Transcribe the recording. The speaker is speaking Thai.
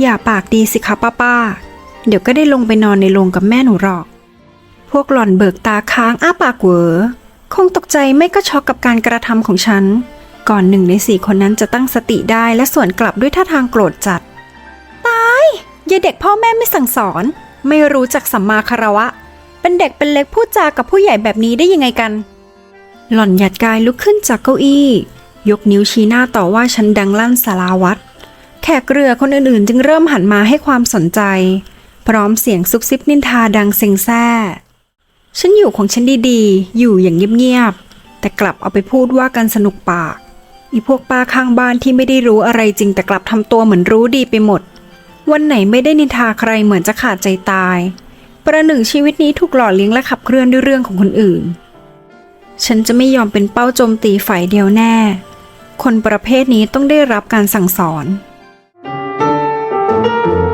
อย่าปากดีสิคะป้าป้า เดี๋ยวก็ได้ลงไปนอนในโรงกับแม่หนูหรอก พวกหล่อนเบิกตาค้างอ้าปากเหวอคงตกใจไม่ก็ช็อกกับการกระทำของฉัน ก่อนหนึ่งในสี่คนนั้นจะตั้งสติได้และสวนกลับด้วยท่าทางโกรธจัด ตายยายเด็กพ่อแม่ไม่สั่งสอน ไม่รู้จักสัมมาคารวะ เป็นเด็กเป็นเล็กพูดจากับผู้ใหญ่แบบนี้ได้ยังไงกัน หล่อนหยัดกายลุกขึ้นจากเก้าอี้ ยกนิ้วชี้หน้าต่อว่าฉันดังลั่นสาราวัด ขกเรือคนอื่นๆ จึงเริ่มหันมาให้ความสนใจ พร้อมเสียงซุบซิบนินทาดังเซ็งแซ่ฉันอยู่ของฉันดีๆ อยู่อย่างเงียบๆ แต่กลับเอาไปพูดว่ากันสนุกปาก อีพวกป้าข้างบ้านที่ไม่ได้รู้อะไรจริงแต่กลับทำตัวเหมือนรู้ดีไปหมด วันไหนไม่ได้นินทาใครเหมือนจะขาดใจตาย ประหนึ่งชีวิตนี้ถูกหล่อเลี้ยงและขับเคลื่อนด้วยเรื่องของคนอื่น ฉันจะไม่ยอมเป็นเป้าโจมตีฝ่ายเดียวแน่ คนประเภทนี้ต้องได้รับการสั่งสอน thank you.